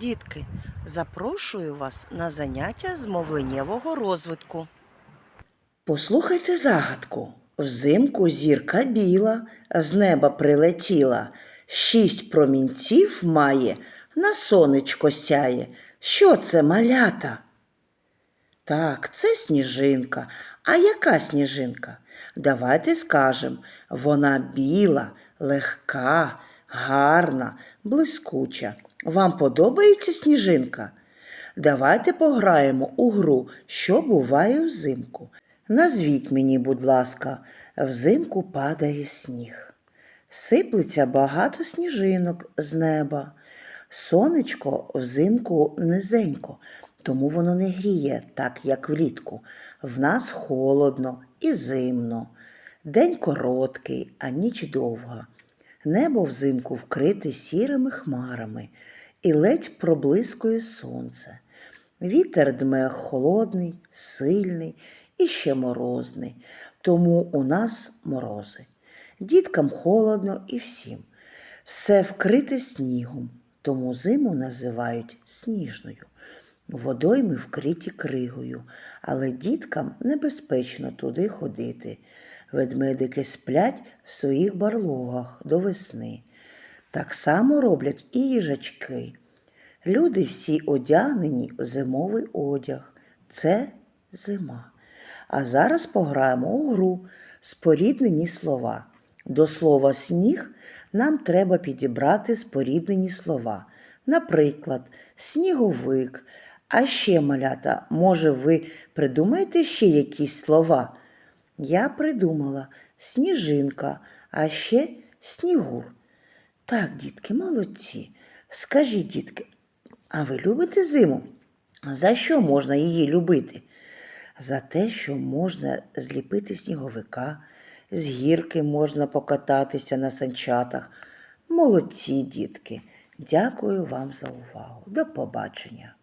Дітки, запрошую вас на заняття з мовленнєвого розвитку. Послухайте загадку. Взимку зірка біла, з неба прилетіла, шість промінців має, на сонечко сяє. Що це малята? Так, це сніжинка. А яка сніжинка? Давайте скажем, вона біла, легка, гарна, блискуча. Вам подобається сніжинка? Давайте пограємо у гру, що буває взимку. Назвіть мені, будь ласка, взимку падає сніг. Сиплеться багато сніжинок з неба. Сонечко взимку низенько, тому воно не гріє так, як влітку. В нас холодно і зимно. День короткий, а ніч довга. Небо взимку вкрите сірими хмарами і ледь проблискує сонце. Вітер дме холодний, сильний і ще морозний, тому у нас морози. Діткам холодно і всім. Все вкрите снігом, тому зиму називають сніжною. Водойми вкриті кригою, але діткам небезпечно туди ходити. Ведмедики сплять в своїх барлогах до весни. Так само роблять і їжачки. Люди всі одягнені в зимовий одяг. Це зима. А зараз пограємо у гру споріднені слова. До слова сніг нам треба підібрати споріднені слова. Наприклад, сніговик. А ще малята, може, ви придумаєте ще якісь слова? Я придумала сніжинка, а ще снігур. Так, дітки, молодці. Скажіть, дітки, а ви любите зиму? За що можна її любити? За те, що можна зліпити сніговика, з гірки можна покататися на санчатах. Молодці, дітки. Дякую вам за увагу. До побачення.